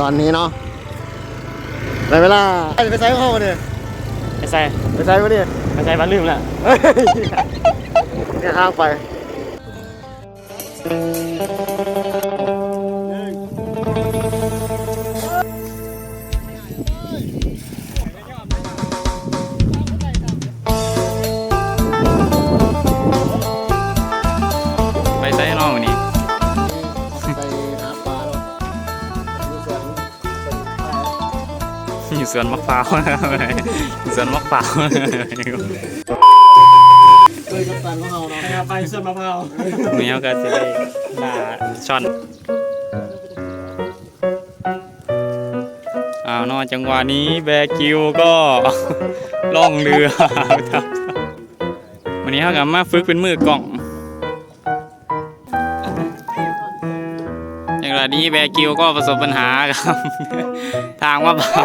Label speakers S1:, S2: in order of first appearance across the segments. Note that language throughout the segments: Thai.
S1: ตอนนี้เนาะในเวลาไปใส่เข้ามาเนี่ย
S2: ไปใส่
S1: ไปใส่มาเนี่ย
S2: ไปใส่บ้านลืมแล้ว
S1: เฮ้ยเนี่ยห้างไป
S2: ไป อ
S1: ยู่สวน
S2: อยู่สวนมะพร้าวอยู่สวนมะพร้าว
S1: เคยกับตันของเราเนา
S3: ไปสวนมะพร้าว
S2: เมียวก็จะได้ปลาช่อนอ้าวนอกจังหวะนี้แบกิวก็ล่องเรือครับวันนี้เขากลับมาฝึกเป็นมือกล่องอย่างไรนี้แบกิวก็ประสบปัญหาครับ ทางว่าเบา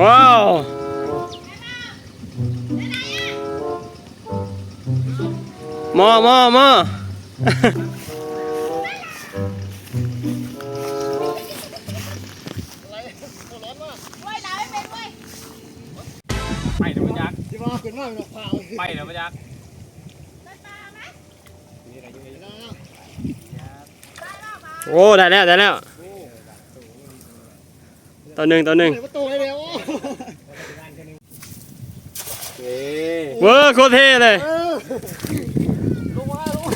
S2: ว้าวมอมอมอ
S4: ว่ายน้ำไม่เป็นเว้ย
S2: ไปเดี๋ยวมาจัก
S1: ที่ว่าขึ้นมาเป็นข่าว
S2: ไปเดี๋ยวมาจัก
S4: ได้ปลาไหม
S2: โอ้ ได้แล้ว ได้แล้ว ตัวหนึ่งตัวหนึ่ง
S1: เปิดประตูให้เร็ว
S2: เวอร์โคตรเท่เลย
S1: เออลงมาลงมา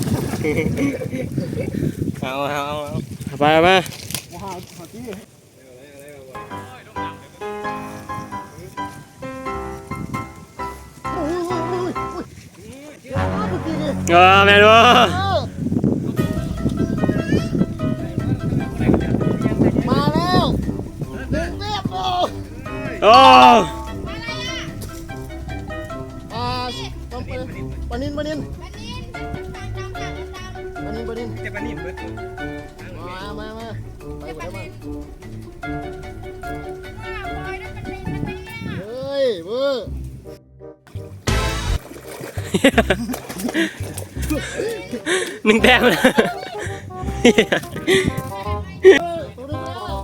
S2: เอาเอาเอาไปไป
S1: มาหาหาที่โอ้ยโอ้ยโอ้ยโอ้ยเดี๋ยวมาเมื่อกี้นี่
S2: เออแมนวะ
S1: เออมาแล้วหนึ่งเรียบเลย
S2: โอ้
S1: นินปนิน
S3: จะปนี่เบิด
S1: มามามาไปหมดแล้วมา
S4: เนี่ย
S1: เฮ้ยเวอร์
S2: หนึ่งแต้มเลย
S1: เออตัวนึงแล้ว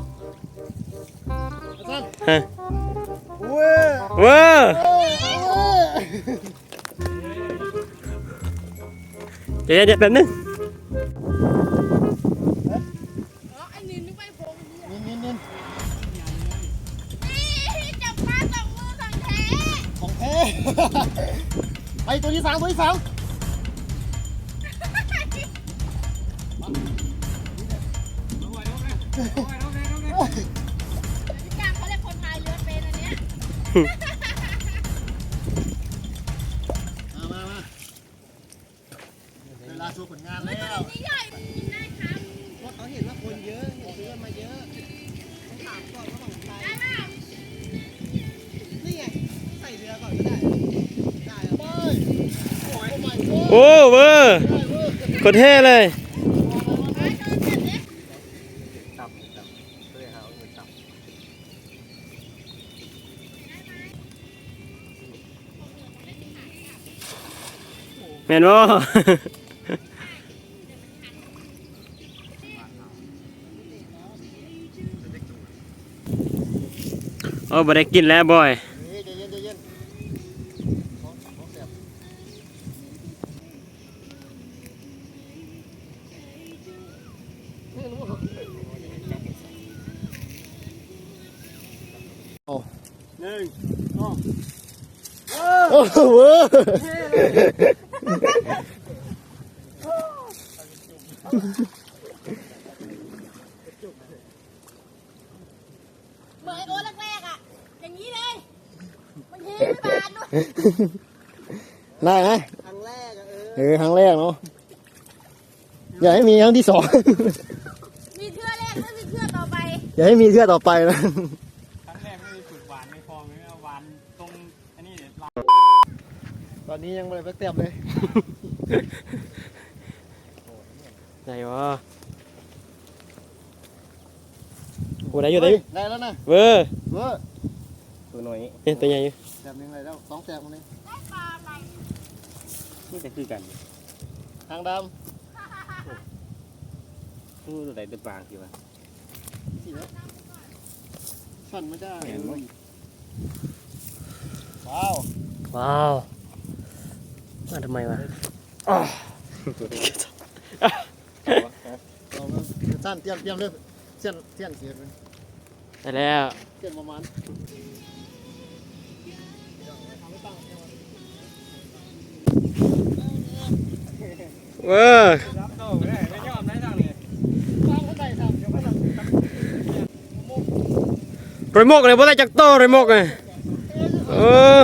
S1: อาจารย์
S2: ฮะ
S1: เว้ย
S2: เวอร์
S1: เอ้ยเอ้ย
S2: เดี๋ยวเดี๋ยวแป๊บนึง
S4: สา
S1: วม
S4: พี่กางเขาเรียกคนพายเรือเป็นอันเนี้ย
S1: มามามาเวลาโชว์ผลงานแล้ว
S4: นี่
S3: โอ้เวอร์กด
S2: เท่เลยแมนว่าโอ้บ่ได้กินแล้วบ่อย
S3: นึ่ง
S1: โอ้โหเว้ย
S4: เหมือนไอ้โอ๊ตแรกๆอะ อย่างนี้เลย มันเทไม่บานด้วย
S1: ได้ไหม
S3: ครั้งแรกอะเออ
S1: เออครั้งแรกเนาะอย่าให้มีครั้งที่สอง
S4: มีเทื่อแรกแล้วมีเทื่อต่อไป
S1: อย่าให้มีเทือกต่อไปนะ
S2: ครั้งแรกไม่ได้ฝึกหวานในคลองเลยนะหวานตรงอันนี้เนี่ย
S1: ตอนนี้ยังไม่ได้ไปเต็มเลย
S5: ไหนวะโอ้ได้อยู่ได้อยู่
S1: ได้แล้วนะ
S5: เวอร์
S1: เว้อ
S5: ตัวน้อยเอ๊ะตัวใหญ่อยู่
S1: แต้มหนึงเลยแล้วสองแต้มมันนี่
S5: นี่จะคือกัน
S1: ทางด
S5: ตู้ตัวไหนตัวปลางคือวะำ
S1: สี่แล้วสั่นไม่ได้
S5: เห็นไหม
S1: ว้าว
S5: ว้าว มาทำไมวะ
S1: เอาแล้วสั้นเตรียมเตรียมเลยเส้นเส้นเสียเป็น
S5: ได้แล้ว
S1: เส้นประมาณ
S5: เวอร์
S2: รับโตไม่ได้ไม่ยอมได้ทางนี้
S1: วางข้างในทำเดี๋ยวก็ทำ
S5: ไรมกเลยบ่ได้จักโตไรมกเลยเออ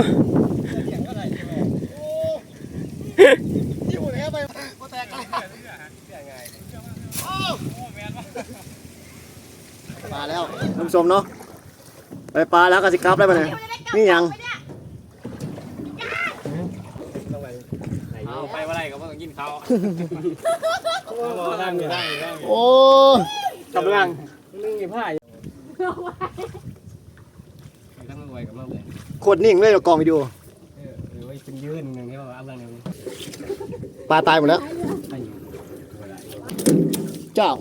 S1: ที่หุ่นแค่ไปก็แตกกันมาแล้วท่านผู้ชมเนาะไปปลาแล้วก็สิครับได้ปะเนี่ยนี่ยัง
S2: เอาไปว่าไรก็บ่ต้องกินเขาตั้งอยู่ตั้งอยู่ตั้งอยู่
S1: โอ้
S5: กำลังนึ่งยี่ผ้า
S2: ตั้งรวยกับมันเลย
S1: โคตรนิ่งเลยกองวิดีโอ
S2: หรือว่าเป็นยืนหนึ่งที่ว่าเอาเรื่องนี้
S1: ปลาตายหมดแล้ว เจ้า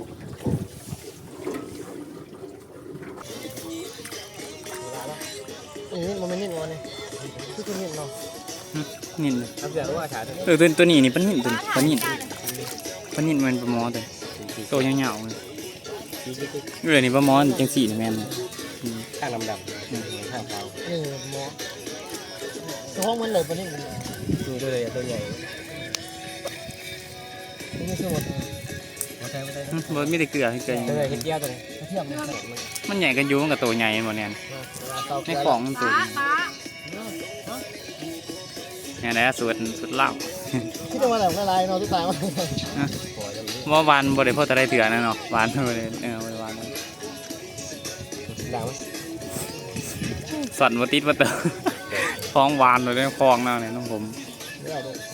S1: นี่มันไม่นิ่งวันนี้คือคุณนิ่งเนาะ
S2: นินเลย
S5: ทำเสียรู้ว่าฉา
S2: เออตัวตัวนี้นี่เป็นนินตัวตัวนินตัวนินมันปลาหมอตัวตัวยาวๆเลยเออนี่ปลาหมอจังสี่นี่แม่น
S5: ข้างดำดำข้างขาว
S1: นี่หมอท้องมันเลยปะนี่
S5: นี่ตัวใหญ่ตัวใหญ่
S1: นี่คือหมด
S5: ไม่ใช่ไม่ใช่
S2: บ่มีแต่เกลือให้เกลือ
S5: ตัวใหญ่เทียบตัวนี้
S1: เทียมเลย
S2: มันใหญ่กันอยู่มันกับตัวใหญ่หมดเนี่ยในของมันตัว
S4: ป้าป้า
S2: เนี่ยแหละสูตรสูตรเหล้า
S1: คิดว่าอะไรละลายเนาะทุกทางมัน
S2: ว่าหวานบ่ได้พอแต่ได้เถื่อนะเนาะหวานบ่ได้เออบ่ได้หวาน
S5: ดัง
S2: สั่นบ่ติดบ่เตอคลองหวานเลยคลองเนาะเนี่ยน้องผม
S5: ไ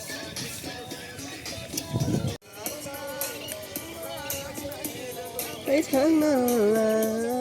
S5: ปทางนั้นละ